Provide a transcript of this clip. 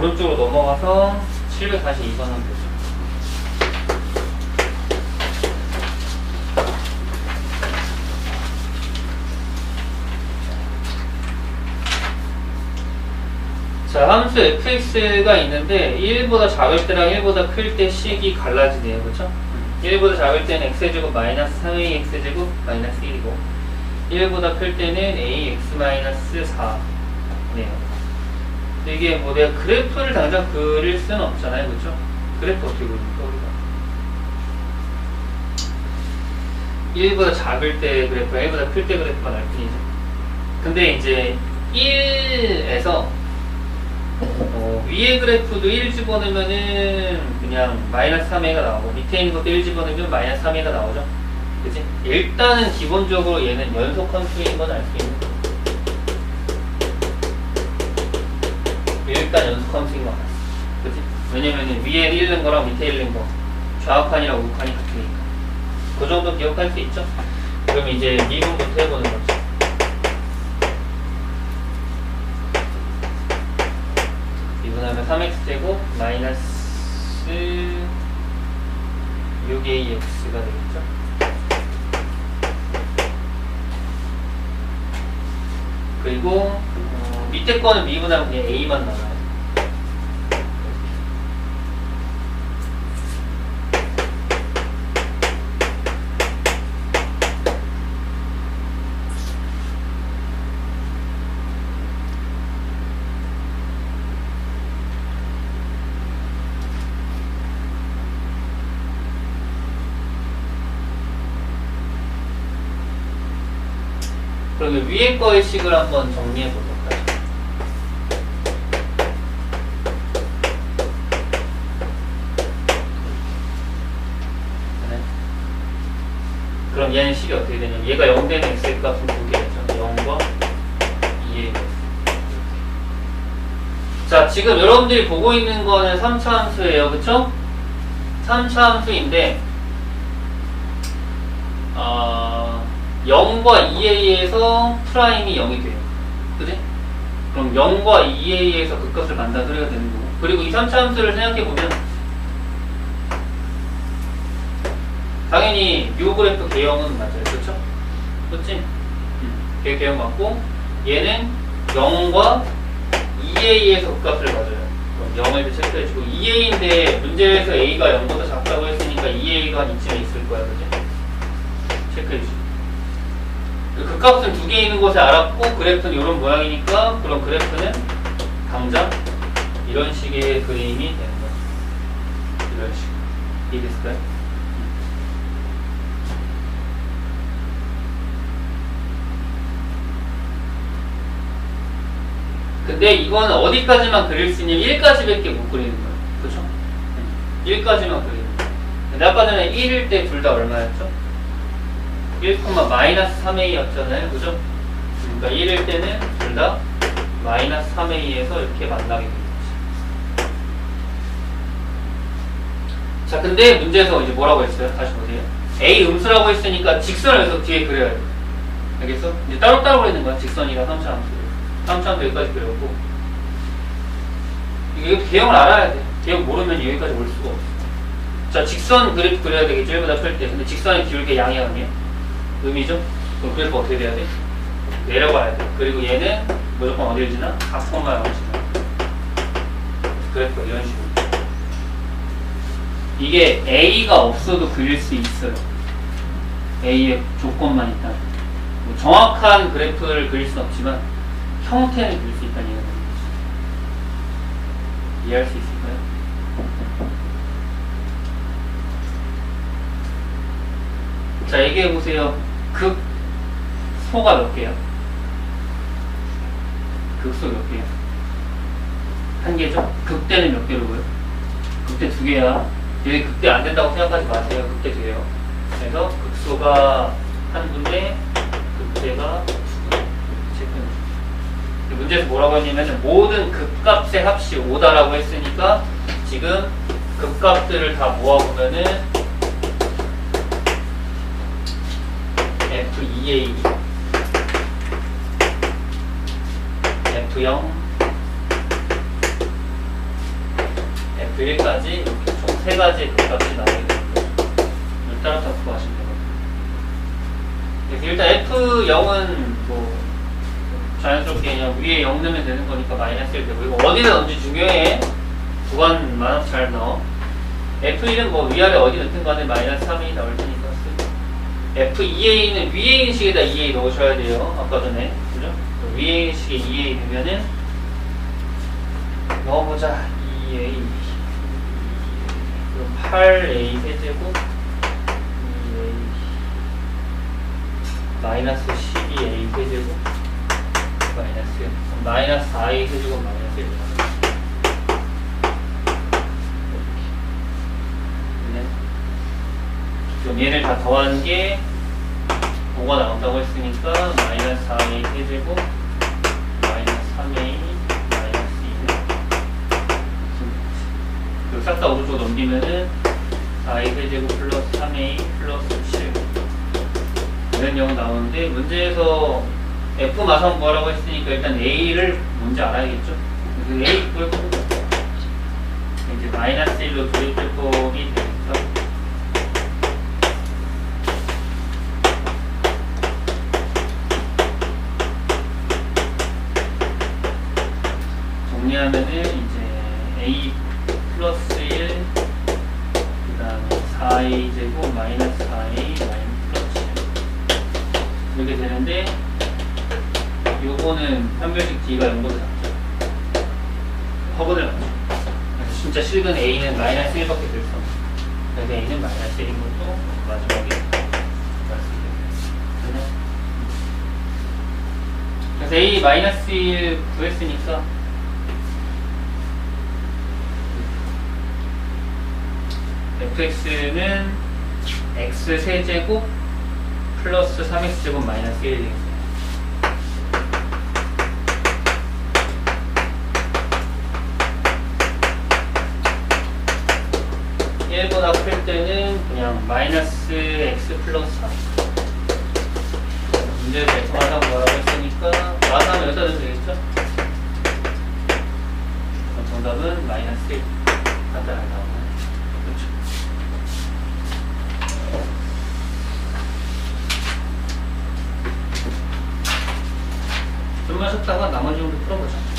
오른쪽으로 넘어가서 742번 하면 되죠. 자, 함수 fx가 있는데 1보다 작을 때랑 1보다 클 때 식이 갈라지네요. 그쵸? 1보다 작을 때는 x제곱 마이너스 3ax제곱 마이너스 1이고 1보다 클 때는 ax 마이너스 4네요. 근데 이게 뭐 내가 그래프를 당장 그릴 수는 없잖아요. 그쵸? 그래프 어떻게 그립니까, 우리가? 1보다 작을 때 그래프가 1보다 클 때 그래프가 날 뿐이죠. 근데 이제 1에서 어, 위에 그래프도 1 집어넣으면은 그냥 마이너스 3회가 나오고 밑에 있는 것도 1 집어넣으면 마이너스 3회가 나오죠. 그치? 일단은 기본적으로 얘는 연속 함수인 건 알 수 있는 거 일단 연속 함수인 건 같아. 그치? 왜냐면은 위에 1 넣은 거랑 밑에 1 넣은 거 좌우칸이랑 우칸이 같으니까. 그 정도 기억할 수 있죠? 그럼 이제 미분부터 해보는 거죠. 미분하면 3x제곱 마이너스 6ax가 되겠죠? 그리고 어, 밑에 거는 미분하면 그냥 a만 나와요. 위에 거의 식을 한번 정리해 보도록 하죠. 네. 그럼 얘는 식이 어떻게 되냐면 얘가 0 되는 x 값은 두 개죠. 0과 2의 자, 지금 여러분들이 보고 있는 거는 3차 함수예요. 그쵸? 3차 함수인데 어, 0과 2a에서 프라임이 0이 돼요. 그지? 그럼 0과 2a에서 그 값을 만다 그래야 되는 거고. 그리고 이 3차 함수를 생각해보면 당연히 요 그래프 개형은 맞아요. 그렇죠? 그렇지? 음, 걔 개형 맞고 얘는 0과 2a에서 그 값을 가져요. 그럼 0을 체크해주고 2a인데 문제에서 a가 0보다 작다고 했으니까 2a가 이쯤에 있을 거야. 그지? 체크해주고 그 값은 두 개 있는 것을 알았고 그래프는 이런 모양이니까 그럼 그래프는 당장 이런 식의 그림이 되는 거죠. 이런 식. 이해됐을까요? 근데 이거는 어디까지만 그릴 수 있냐면 1까지밖에 못 그리는 거예요. 그렇죠? 1까지만 그리는 거예요. 근데 아까 전에 1일 때 둘 다 얼마였죠? 1, 마이너스 3a였잖아요. 그죠? 그러니까 1일 때는 둘 다 마이너스 3a에서 이렇게 만나게 거죠. 자, 근데 문제에서 이제 뭐라고 했어요? 다시 보세요. a 음수라고 했으니까 직선을 계속 뒤에 그려야 돼. 알겠어? 이제 따로따로 그리는 거야. 직선이랑 3차 함수. 3차 함수 여기까지 그렸고. 이거 개형을 알아야 돼. 개형 모르면 여기까지 올 수가 없어. 자, 직선 그래프 그려야 되겠죠? 1보다 클 때. 근데 직선이 기울게 양이 아니에요? 음이죠? 그럼 그래프 어떻게 돼야 돼? 내려가야 돼. 그리고 얘는 무조건 어디를 지나? 앞선만 지나. 그래프 이런 식으로. 이게 A가 없어도 그릴 수 있어요. A의 조건만 있다. 뭐 정확한 그래프를 그릴 수는 없지만 형태는 그릴 수 있다는 얘기가 되는 거죠. 이해할 수 있을까요? 자, 얘기해 보세요. 극 소가 몇 개야? 극소 몇 개야? 한 개죠? 극대는 몇 개로 보여? 극대 두 개야. 얘 극대 안 된다고 생각하지 마세요. 극대 돼요. 그래서 극소가 한 군데, 극대가 두 군데. 체크해 문제에서 뭐라고 했냐면 모든 극값의 합이 5다라고 했으니까 지금 극값들을 다 모아보면은 F2A F0 F1까지 이렇게 총세 가지 값이 나오게 됩니다. 이걸 따라 잡고 하시면 되거든요. 일단 F0은 뭐 자연스럽게 그냥 위에 0 넣으면 되는 거니까 마이너스 1 되고 이거 어디다 넣는지 중요해. 구간 만원 잘 넣어. F1은 뭐 위아래 어디 넣든 간에 마이너스 3이 나올 테니까 쓰고 F2A는 위에 있는 식에다 2A 넣으셔야 돼요. 아까 전에. 그죠? 위에 있는 식에 2A 넣으면은 넣어보자. 2A. 그럼 8A 세제곱 2A 마이너스 12A 세제곱 마이너스 그럼 마이너스 4A 세제곱 마이너스 1 이렇게. 그럼 얘를 다 더한 게 5가 나온다고 했으니까 마이너스 4A 세제곱 마이너스 3A 마이너스 2는 싹다 오른쪽으로 넘기면은 4A 세제곱 플러스 3A 플러스 7 이런 경우 나오는데 문제에서 F 마선 구하라고 했으니까 일단 A를 뭔지 알아야겠죠? 그래서 A 구할 겁니다 이제 마이너스 1로 도입제법이 되겠죠? 정리하면은 이제 a 플러스 1 그다음에 4a 제곱 마이너스 4a 마이너스 플러스 7 이렇게 되는데 요거는 판별식 d가 0보다 작죠. 허근을 맞죠 진짜 실근 a는 마이너스 1밖에 될 수 없어. 그래서 a는 마이너스 1인 것도 마지막에 말씀드렸습니다. 그래서 a 마이너스 1 구했으니까 fx는 x 세제곱 플러스 3x제곱 마이너스 1이 되겠습니다. 1보다 클 때는 그냥 마이너스 x 플러스 3 문제를 대통하다고 뭐라고 했으니까 마사하면 여기다 넣으면 되겠죠? 그럼 정답은 마이너스 1 간단하게 좀만 쉬었다가 나머지 정도 풀어보자